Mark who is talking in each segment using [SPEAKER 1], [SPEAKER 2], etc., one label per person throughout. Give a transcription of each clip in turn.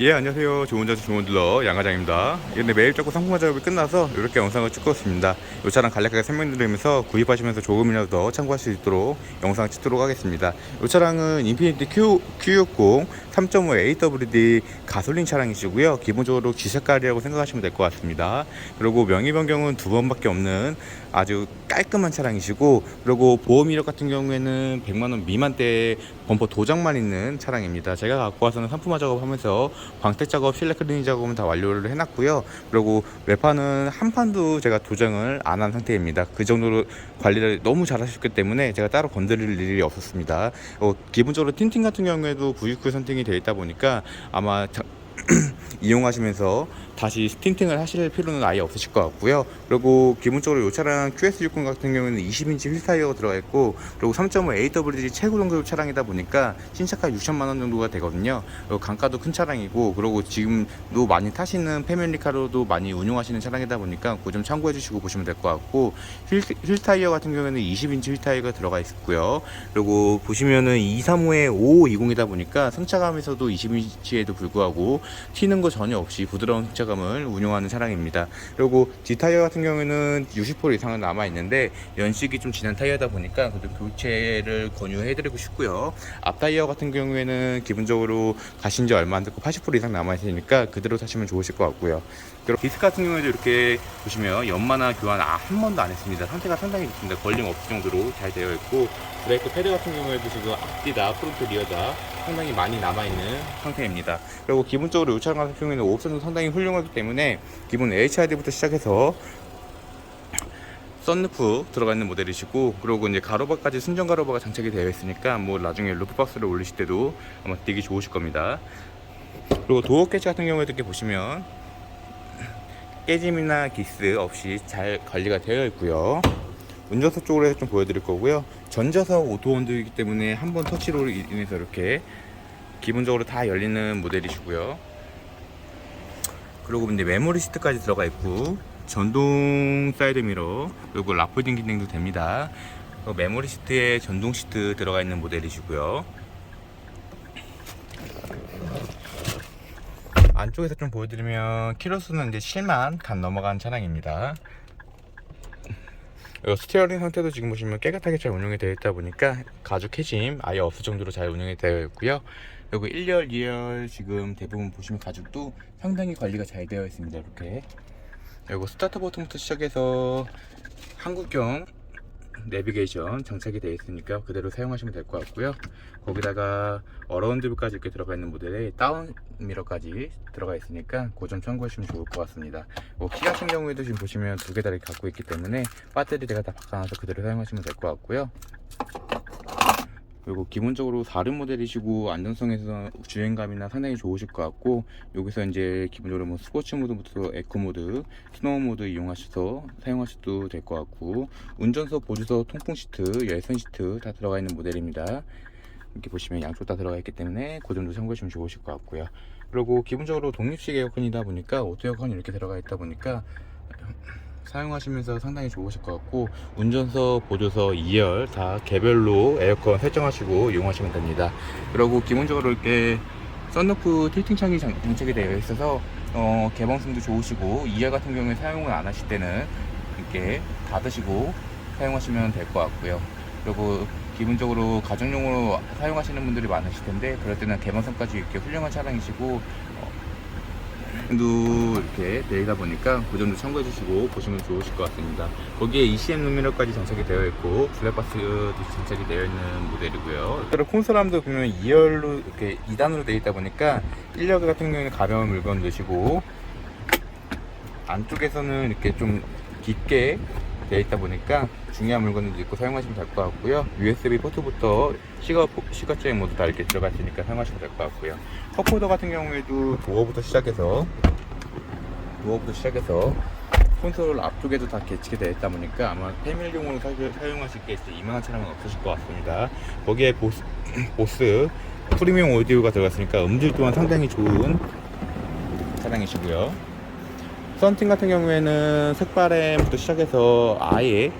[SPEAKER 1] 예 안녕하세요. 좋은 자수 좋은 딜러 양과장입니다. 근데 매일 조금 상품화 작업이 끝나서 이렇게 영상을 찍고 있습니다. 이 차량 간략하게 설명드리면서 구입하시면서 조금이라도 더 참고할 수 있도록 영상 찍도록 하겠습니다. 이 차량은 인피니티 Q, Q60 3.5 AWD 가솔린 차량이시고요. 기본적으로 G색깔이라고 생각하시면 될 것 같습니다. 그리고 명의 변경은 두 번밖에 없는 아주 깔끔한 차량이시고 그리고 보험 이력 같은 경우에는 100만원 미만대 범퍼 도장만 있는 차량입니다. 제가 갖고 와서는 상품화 작업하면서 광택 작업, 실내 클리닝 작업은 다 완료를 해놨고요. 그리고 외판은 한 판도 제가 도장을 안 한 상태입니다. 그 정도로 관리를 너무 잘 하셨기 때문에 제가 따로 건드릴 일이 없었습니다. 어, 기본적으로 틴팅 같은 경우에도 V9 선팅이 되어 있다 보니까 아마 자- 이용하시면서 다시 틴팅을 하실 필요는 아예 없으실 것 같고요. 그리고 기본적으로 이 차량 QS60 같은 경우에는 20인치 휠 타이어가 들어가 있고 그리고 3.5 AWD 최고 등급 차량이다 보니까 신차가 6천만 원 정도가 되거든요. 그리고 강가도 큰 차량이고 그리고 지금도 많이 타시는 패밀리카로도 많이 운용하시는 차량이다 보니까 그 점 참고해 주시고 보시면 될 것 같고 휠, 휠 타이어 같은 경우에는 20인치 휠 타이어가 들어가 있고요. 그리고 보시면은 235에 5520이다 보니까 승차감에서도 20인치에도 불구하고 튀는 거 전혀 없이 부드러운 승차감을 운용하는 차량입니다. 그리고 D 타이어 같은 경우에는 60% 이상은 남아 있는데 연식이 좀 지난 타이어다 보니까 그래도 교체를 권유해드리고 싶고요. 앞 타이어 같은 경우에는 기본적으로 가신 지 얼마 안 됐고 80% 이상 남아 있으니까 그대로 타시면 좋으실 것 같고요. 그리고 디스크 같은 경우에도 이렇게 보시면 연마나 교환 아, 한 번도 안 했습니다. 상태가 상당히 좋습니다. 걸림 없을 정도로 잘 되어 있고 브레이크 패드 같은 경우에도 지금 앞뒤다 프론트 리어다 상당히 많이 남아있는 상태입니다. 그리고 기본적으로 이 차량 같은 경우에는 옵션도 상당히 훌륭하기 때문에 기본 HID부터 시작해서 썬루프 들어가 있는 모델이시고 그리고 이제 가로바까지 순정 가로바가 장착이 되어 있으니까 뭐 나중에 루프박스를 올리실 때도 아마 되게 좋으실 겁니다. 그리고 도어 캐치 같은 경우에도 이렇게 보시면 깨짐이나 기스 없이 잘 관리가 되어 있고요. 운전석 쪽으로 해서 좀 보여드릴 거고요. 전자석 오토 원도이기 때문에 한 번 터치로 인해서 이렇게 기본적으로 다 열리는 모델이시고요. 그리고 이제 메모리 시트까지 들어가 있고 전동 사이드 미러 그리고 라폴딩 기능도 됩니다. 그리고 메모리 시트에 전동 시트 들어가 있는 모델이시고요. 안쪽에서 좀 보여드리면 키로수는 이제 7만 간 넘어간 차량입니다. 이 스티어링 상태도 지금 보시면 깨끗하게 잘 운영이 되어 있다 보니까 가죽 캐짐 아예 없을 정도로 잘 운영이 되어 있고요. 그리고 1열, 2열 지금 대부분 보시면 가죽도 상당히 관리가 잘 되어 있습니다. 이렇게 그리고 스타트 버튼부터 시작해서 한국형 내비게이션 장착이 되어 있으니까 그대로 사용하시면 될 것 같고요. 거기다가 어라운드 뷰까지 이렇게 들어가 있는 모델에 다운 미러까지 들어가 있으니까 그 점 참고하시면 좋을 것 같습니다. 뭐키 같은 경우에도 지금 보시면 두 개 다리 갖고 있기 때문에 배터리 제가 다 바꿔놔서 그대로 사용하시면 될 것 같고요. 그리고 기본적으로 4륜 모델이시고 안정성에서 주행감이나 상당히 좋으실 것 같고 여기서 이제 기본적으로 뭐 스포츠 모드부터 에코 모드, 스노우 모드 이용하셔서 사용하셔도 될 것 같고 운전석, 보조석, 통풍 시트, 열선 시트 다 들어가 있는 모델입니다. 이렇게 보시면 양쪽 다 들어가 있기 때문에 그 점도 참고하시면 좋으실 것 같고요. 그리고 기본적으로 독립식 에어컨이다 보니까 오토 에어컨이 이렇게 들어가 있다 보니까 사용하시면서 상당히 좋으실 것 같고 운전석, 보조석 2열 다 개별로 에어컨 설정하시고 이용하시면 됩니다. 그리고 기본적으로 이렇게 썬루프 틸팅 창이 장- 장착이 되어 있어서 어, 개방성도 좋으시고 2열 같은 경우에 사용을 안 하실 때는 이렇게 닫으시고 사용하시면 될 것 같고요. 그리고 기본적으로 가정용으로 사용하시는 분들이 많으실 텐데 그럴 때는 개방성까지 이렇게 훌륭한 차량이시고 도 이렇게 되다 보니까 그 점도 참고해 주시고 보시면 좋으실 것 같습니다. 거기에 ECM 루미너까지 장착이 되어 있고 블랙박스도 장착이 되어 있는 모델이고요. 그리고 콘솔함도 보면 2열로 이렇게 2단으로 되어 있다 보니까 1열 같은 경우에는 가벼운 물건 넣으시고 안쪽에서는 이렇게 좀 깊게 되어 있다 보니까 중요한 물건을 넣고 사용하시면 될 것 같고요. USB 포트부터 시거 시거제 모두 다 이렇게 들어가 있으니까 사용하시면 될 것 같고요. 컵홀더 같은 경우에도 도어부터 시작해서 도어부터 시작해서 콘솔 앞쪽에도 다 개치게 되어 있다 보니까 아마 패밀리용으로 사, 사용하실 게 있을 이만한 차량은 없으실 것 같습니다. 거기에 보스, 보스 프리미엄 오디오가 들어갔으니까 음질 또한 상당히 좋은 차량이시고요. 썬팅 같은 경우에는 색바램부터 시작해서 아예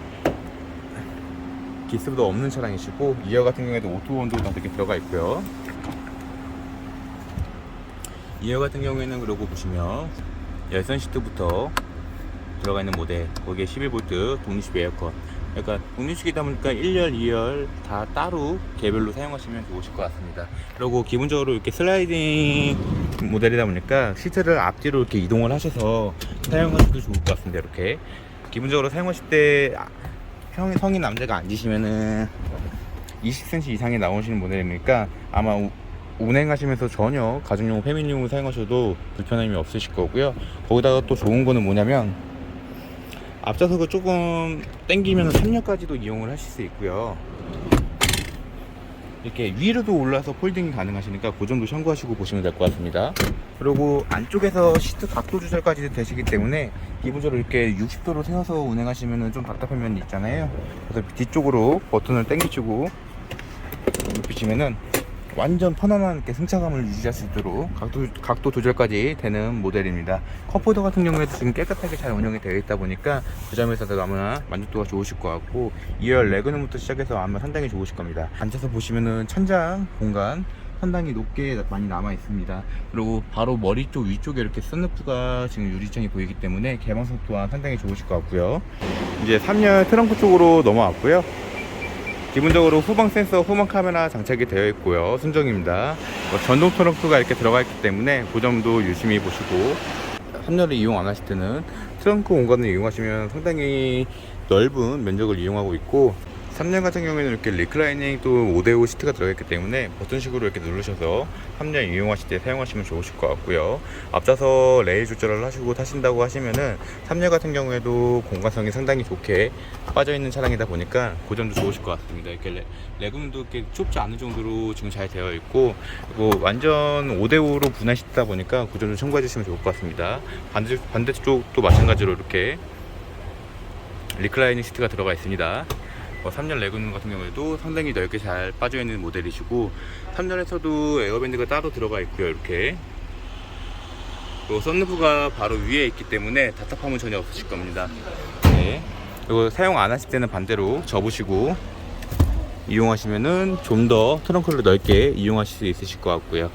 [SPEAKER 1] 기스도 없는 차량이시고 이어 같은 경우에도 오토 원도 다 이렇게 들어가 있고요. 2열 같은 경우에는 그러고 보시면 열선 시트부터 들어가 있는 모델 거기에 11V 독립식 에어컨 그러니까 독립식이다 보니까 1열, 2열 다 따로 개별로 사용하시면 좋으실 것 같습니다 그리고 기본적으로 이렇게 슬라이딩 모델이다 보니까 시트를 앞뒤로 이렇게 이동을 하셔서 사용하셔도 좋을 것 같습니다 이렇게 기본적으로 사용하실 때 아, 형, 성인 남자가 앉으시면은 20cm 이상이 나오시는 모델이니까 아마 우- 운행하시면서 전혀 가정용 패밀리용으로 사용하셔도 불편함이 없으실 거고요. 거기다가 또 좋은 거는 뭐냐면 앞좌석을 조금 당기면 3열까지도 이용을 하실 수 있고요. 이렇게 위로도 올라서 폴딩이 가능하시니까 그 점도 참고하시고 보시면 될 것 같습니다. 그리고 안쪽에서 시트 각도 조절까지 되시기 때문에 기본적으로 이렇게 60도로 세워서 운행하시면 좀 답답한 면이 있잖아요. 그래서 뒤쪽으로 버튼을 당기시고 눕히시면은 완전 편안한 이렇게 승차감을 유지할 수 있도록 각도, 각도 조절까지 되는 모델입니다. 컴포터 같은 경우에도 지금 깨끗하게 잘 운영이 되어 있다 보니까 그 점에서도 아마 만족도가 좋으실 것 같고 2열 레그룸부터 시작해서 아마 상당히 좋으실 겁니다. 앉아서 보시면은 천장 공간 상당히 높게 많이 남아 있습니다. 그리고 바로 머리 쪽 위쪽에 이렇게 썬루프가 지금 유리창이 보이기 때문에 개방성 또한 상당히 좋으실 것 같고요. 이제 3열 트렁크 쪽으로 넘어왔고요. 기본적으로 후방 센서, 후방 카메라 장착이 되어 있고요. 순정입니다. 뭐 전동 트렁크가 이렇게 들어가 있기 때문에 그 점도 유심히 보시고 3열을 이용 안 하실 때는 트렁크 공간을 이용하시면 상당히 넓은 면적을 이용하고 있고 3열 같은 경우에는 이렇게 리클라이닝 또 5대5 시트가 들어있기 때문에 버튼식으로 이렇게 누르셔서 3열 이용하실 때 사용하시면 좋으실 것 같고요. 앞좌석 레일 조절을 하시고 타신다고 하시면은 3열 같은 경우에도 공간성이 상당히 좋게 빠져있는 차량이다 보니까 그 점도 좋으실 것 같습니다. 이렇게 레, 레그룸도 이렇게 좁지 않은 정도로 지금 잘 되어 있고 그리고 완전 5대5로 분할시키다 보니까 그 점도 참고해 주시면 좋을 것 같습니다. 반대, 반대쪽도 마찬가지로 이렇게 리클라이닝 시트가 들어가 있습니다. 어, 3열 레그룸 같은 경우에도 상당히 넓게 잘 빠져있는 모델이시고 3열에서도 에어밴드가 따로 들어가 있고요 이렇게. 그리고 썬루프가 바로 위에 있기 때문에 답답함은 전혀 없으실 겁니다. 네. 그리고 사용 안 하실 때는 반대로 접으시고 이용하시면은 좀 더 트렁크를 넓게 이용하실 수 있으실 것 같고요.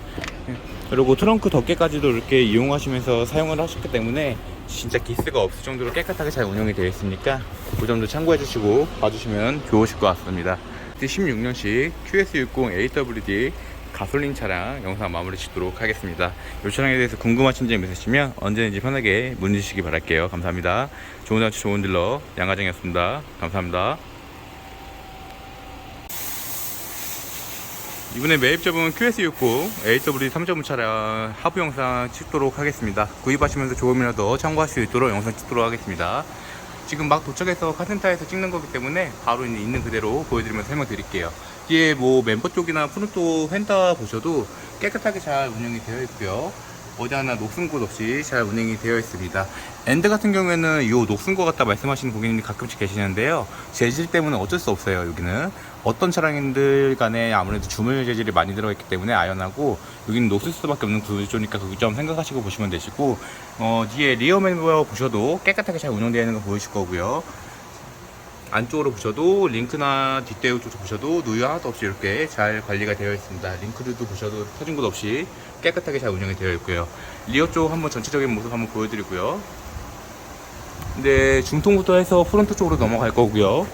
[SPEAKER 1] 그리고 트렁크 덮개까지도 이렇게 이용하시면서 사용을 하셨기 때문에 진짜 기스가 없을 정도로 깨끗하게 잘 운영이 되어 있으니까 그 점도 참고해 주시고 봐주시면 좋으실 것 같습니다. 16년식 QS60 AWD 가솔린 차량 영상 마무리 짓도록 하겠습니다. 이 차량에 대해서 궁금하신 점 있으시면 언제든지 편하게 문의 주시기 바랄게요. 감사합니다. 좋은 장치 좋은 딜러 양가정이었습니다. 감사합니다 이번에 매입접은 QS60 AW 3.5 차량 하부 영상 찍도록 하겠습니다. 구입하시면서 조금이라도 참고할 수 있도록 영상 찍도록 하겠습니다. 지금 막 도착해서 카센터에서 찍는 거기 때문에 바로 있는 그대로 보여드리면서 설명드릴게요. 뒤에 뭐 멤버 쪽이나 프론토 펜다 보셔도 깨끗하게 잘 운영이 되어 있고요. 어디 하나 녹슨 곳 없이 잘 운행이 되어 있습니다. 엔드 같은 경우에는 이 녹슨 것 같다 말씀하시는 고객님이 가끔씩 계시는데요. 재질 때문에 어쩔 수 없어요. 여기는 어떤 차량들 간에 아무래도 주물 재질이 많이 들어있기 때문에 아연하고 여기는 녹슬 수밖에 없는 구조니까 그 점 생각하시고 보시면 되시고 어, 뒤에 리어 멤버 보셔도 깨끗하게 잘 운영되어 있는 거 보이실 거고요. 안쪽으로 보셔도 링크나 뒷대우 쪽 보셔도 누유 하나도 없이 이렇게 잘 관리가 되어 있습니다. 링크들도 보셔도 터진 곳 없이 깨끗하게 잘 운영이 되어 있고요. 리어 쪽 한번 전체적인 모습 한번 보여드리고요. 근데 중통부터 해서 프론트 쪽으로 넘어갈 거고요.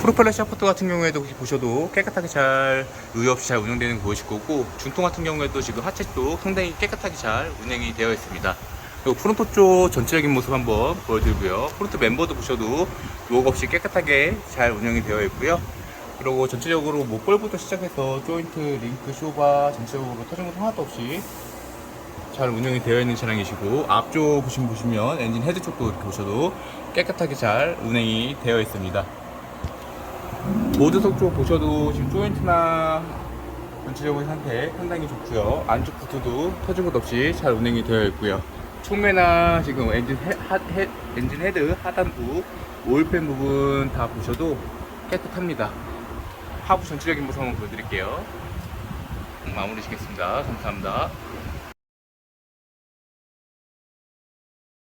[SPEAKER 1] 프로펠러 샤프트 같은 경우에도 보셔도 깨끗하게 잘 누유 없이 잘 운영되는 거 보이실 거고 중통 같은 경우에도 지금 하체 쪽 상당히 깨끗하게 잘 운행이 되어 있습니다. 그리고 프론토 쪽 전체적인 모습 한번 보여드리고요. 프론트 멤버도 보셔도 누억 없이 깨끗하게 잘 운영이 되어 있고요. 그리고 전체적으로 목볼부터 시작해서 조인트, 링크, 쇼바 전체적으로 터진 것 하나도 없이 잘 운영이 되어 있는 차량이시고 앞쪽 보시면 보시면 엔진 헤드 쪽도 이렇게 보셔도 깨끗하게 잘 운행이 되어 있습니다. 보드석 쪽 보셔도 지금 조인트나 전체적인 상태 상당히 좋고요. 안쪽 부트도 터진 것 없이 잘 운행이 되어 있고요. 총매나 지금 엔진 헤, 하, 헤, 엔진 헤드 하단부 오일팬 부분 다 보셔도 깨끗합니다. 하부 전체적인 모습 한번 보여드릴게요. 마무리 짓겠습니다. 감사합니다.